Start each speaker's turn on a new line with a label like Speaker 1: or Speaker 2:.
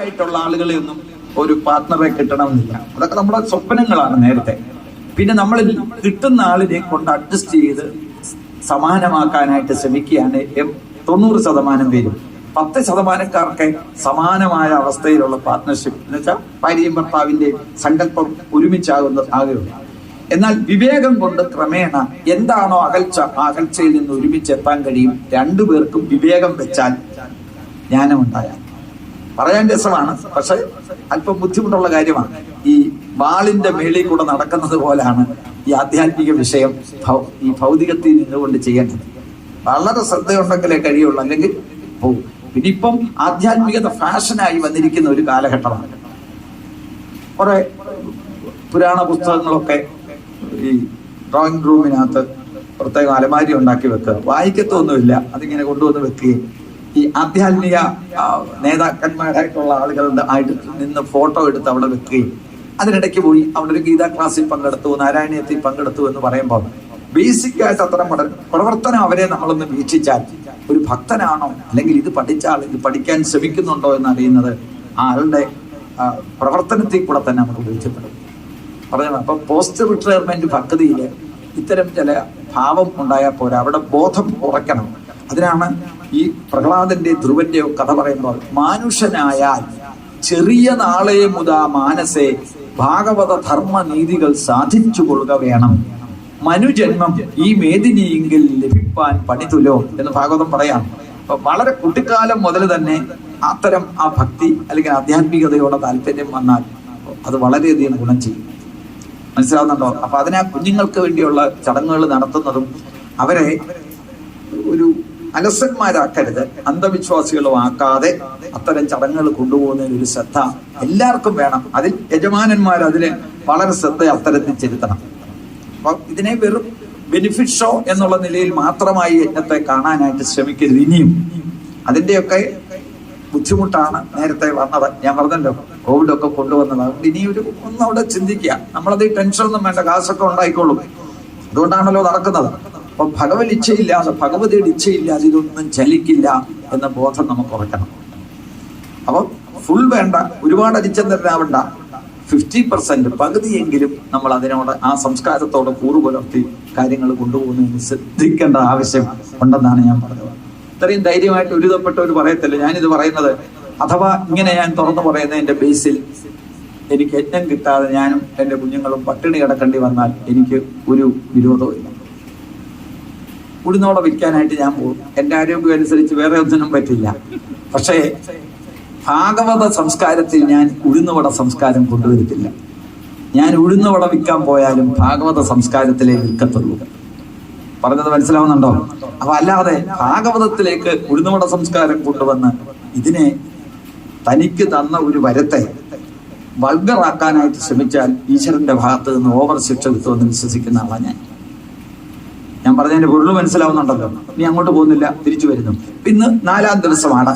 Speaker 1: ആയിട്ടുള്ള ആളുകളെ ഒന്നും ഒരു പാർട്ട്ണറെ കിട്ടണമെന്നില്ല. അതൊക്കെ നമ്മുടെ സ്വപ്നങ്ങളാണ് നേരത്തെ. പിന്നെ നമ്മൾ കിട്ടുന്ന ആളിനെ കൊണ്ട് അഡ്ജസ്റ്റ് ചെയ്ത് സമാനമാക്കാനായിട്ട് ശ്രമിക്കുകയാണ് തൊണ്ണൂറ് ശതമാനം പേരും. പത്ത് ശതമാനക്കാർക്ക് സമാനമായ അവസ്ഥയിലുള്ള പാർട്ട്ണർഷിപ്പ് എന്ന് വെച്ചാൽ ഭാര്യയും ഭർത്താവിന്റെ സങ്കല്പം ഒരുമിച്ചാകുന്ന ആകുകയുള്ളൂ എന്നാൽ വിവേകം കൊണ്ട് ക്രമേണ എന്താണോ അകൽച്ച അകൽച്ചയിൽ നിന്ന് ഒരുമിച്ചെത്താൻ കഴിയും. രണ്ടുപേർക്കും വിവേകം വെച്ചാൽ ജ്ഞാനമുണ്ടായാൽ. പറയാൻ രസമാണ് പക്ഷെ അല്പം ബുദ്ധിമുട്ടുള്ള കാര്യമാണ്. ഈ വാളിന്റെ മേളിൽ കൂടെ നടക്കുന്നത് പോലാണ് ഈ ആധ്യാത്മിക വിഷയം ഈ ഭൗതികത്തിൽ നിന്നുകൊണ്ട് ചെയ്യേണ്ടത്. വളരെ ശ്രദ്ധയുണ്ടെങ്കിലേ കഴിയുള്ളൂ അല്ലെങ്കിൽ പോകും പിന്നെ ഇപ്പം ആധ്യാത്മികത ഫാഷനായി വന്നിരിക്കുന്ന ഒരു കാലഘട്ടമാണ്. കുറെ പുരാണ പുസ്തകങ്ങളൊക്കെ ഈ ഡ്രോയിങ് റൂമിനകത്ത് പ്രത്യേകം അലമാരി ഉണ്ടാക്കി വെക്കുക. വായിക്കത്തൊന്നുമില്ല അതിങ്ങനെ കൊണ്ടുവന്ന് വെക്കുകയും ഈ ആധ്യാത്മിക നേതാക്കന്മാരായിട്ടുള്ള ആളുകളുടെ ആയിട്ട് നിന്ന് ഫോട്ടോ എടുത്ത് അവിടെ വെക്കുകയും അതിനിടയ്ക്ക് പോയി അവിടെ ഒരു ഗീതാ ക്ലാസ്സിൽ പങ്കെടുത്തു നാരായണീയത്തിൽ പങ്കെടുത്തു എന്ന് പറയുമ്പോൾ ബേസിക് ആയിട്ട് അത്തരം പ്രവർത്തനം അവരെ നമ്മളൊന്ന് വീക്ഷിച്ചാൽ ഒരു ഭക്തനാണോ അല്ലെങ്കിൽ ഇത് പഠിച്ചാൽ ഇത് പഠിക്കാൻ ശ്രമിക്കുന്നുണ്ടോ എന്ന് അറിയുന്നത് ആ ആളുടെ പ്രവർത്തനത്തിൽ കൂടെ തന്നെ നമുക്ക് ബോധ്യപ്പെടും പറഞ്ഞു അപ്പൊ പോസ്റ്റ് റിട്ടയർമെന്റ് ഭക്തിയിൽ ഇത്തരം ചില ഭാവം ഉണ്ടായാൽ പോരാ അവിടെ ബോധം ഉറക്കണം അതിനാണ് ഈ പ്രഹ്ലാദന്റെ ധ്രുവന്റെയോ കഥ പറയുന്നത്. മാനുഷനായാൽ ചെറിയ നാളെ മുതാ മാനസെ ഭാഗവത ധർമ്മ നീതികൾ സാധിച്ചു കൊള്ളുക വേണം. മനുജന്മം ഈ മേദിനിയെങ്കിൽ ലഭിപ്പാൻ പണിതുലോ എന്ന് ഭാഗവതം പറയാം അപ്പൊ വളരെ കുട്ടിക്കാലം മുതൽ തന്നെ അത്തരം ആ ഭക്തി അല്ലെങ്കിൽ ആധ്യാത്മികതയോടെ താല്പര്യം വന്നാൽ അത് വളരെയധികം ഗുണം ചെയ്യും. മനസ്സിലാവുന്നുണ്ടോ? അപ്പൊ അതിനാ കുഞ്ഞുങ്ങൾക്ക് വേണ്ടിയുള്ള ചടങ്ങുകൾ നടത്തുന്നതും അവരെ ഒരു അലസന്മാരാക്കരുത്. അന്ധവിശ്വാസികളും ആക്കാതെ അത്തരം ചടങ്ങുകൾ കൊണ്ടുപോകുന്നതിന് ഒരു ശ്രദ്ധ എല്ലാവർക്കും വേണം. അതിൽ യജമാനന്മാർ അതിന് വളരെ ശ്രദ്ധ അത്തരത്തിൽ ചെലുത്തണം. അപ്പൊ ഇതിനെ വെറും ബെനിഫിറ്റ് ഷോ എന്നുള്ള നിലയിൽ മാത്രമായി യജ്ഞത്തെ കാണാനായിട്ട് ശ്രമിക്കരുത് ഇനിയും. അതിന്റെയൊക്കെ ബുദ്ധിമുട്ടാണ് നേരത്തെ വന്നത് ഞാൻ പറഞ്ഞല്ലോ കോവിഡ് ഒക്കെ കൊണ്ടുവന്നത്. അതുകൊണ്ട് ഇനി ഒരു ഒന്നവിടെ ചിന്തിക്കുക. നമ്മളത് ടെൻഷനൊന്നും വേണ്ട കാശൊക്കെ ഉണ്ടായിക്കോളും. അതുകൊണ്ടാണല്ലോ നടക്കുന്നത്. അപ്പൊ ഭഗവത് ഇച്ഛയില്ലാതെ ഭഗവതിയുടെ ഇച്ഛയില്ലാതെ ഇതൊന്നും ചലിക്കില്ല എന്ന ബോധം നമുക്ക് ഉറക്കണം. അപ്പൊ ഫുൾ വേണ്ട ഒരുപാട് അരിച്ചന്തരനാവണ്ട ഫിഫ്റ്റി പെർസെന്റ് പകുതിയെങ്കിലും നമ്മൾ അതിനോട് ആ സംസ്കാരത്തോട് കൂറു പുലർത്തി കാര്യങ്ങൾ കൊണ്ടുപോകുന്നതിന് ശ്രദ്ധിക്കേണ്ട ആവശ്യം ഉണ്ടെന്നാണ് ഞാൻ പറഞ്ഞത്. ഇത്രയും ധൈര്യമായിട്ട് ഒരുതപ്പെട്ടവർ പറയത്തില്ല. ഞാനിത് പറയുന്നത് അഥവാ ഇങ്ങനെ ഞാൻ തുറന്നു പറയുന്നതിന്റെ ബേസിൽ എനിക്ക് യജ്ഞം കിട്ടാതെ ഞാനും എന്റെ കുഞ്ഞുങ്ങളും പട്ടിണി കിടക്കേണ്ടി വന്നാൽ എനിക്ക് ഒരു വിരോധവും ഉഴുന്നോടെ വിൽക്കാനായിട്ട് ഞാൻ പോകും. എന്റെ ആരോഗ്യം അനുസരിച്ച് വേറെ ഒന്നിനും പറ്റില്ല. പക്ഷേ ഭാഗവത സംസ്കാരത്തിൽ ഞാൻ ഉഴുന്നുവട സംസ്കാരം കൊണ്ടുവരത്തില്ല ഞാൻ ഉഴുന്നുവട വിൽക്കാൻ പോയാലും ഭാഗവത സംസ്കാരത്തിലേ വിൽക്കത്തുള്ളൂ പറഞ്ഞത് മനസ്സിലാവുന്നുണ്ടോ? അപ്പൊ അല്ലാതെ ഭാഗവതത്തിലേക്ക് ഉഴുന്നുവട സംസ്കാരം കൊണ്ടുവന്ന് ഇതിനെ തനിക്ക് തന്ന ഒരു വരത്തെ വൾഗറാക്കാനായിട്ട് ശ്രമിച്ചാൽ ഈശ്വരന്റെ ഭാഗത്ത് നിന്ന് ഓവർ ശിക്ഷ കിട്ടുമെന്ന് വിശ്വസിക്കുന്ന ആളാണ് ഞാൻ. ഞാൻ പറഞ്ഞതിന്റെ പൊരുൾ മനസ്സിലാവുന്നുണ്ടല്ലോ. ഇനി അങ്ങോട്ട് പോകുന്നില്ല തിരിച്ചു വരുന്നു. ഇന്ന് നാലാം ദിവസമാണ്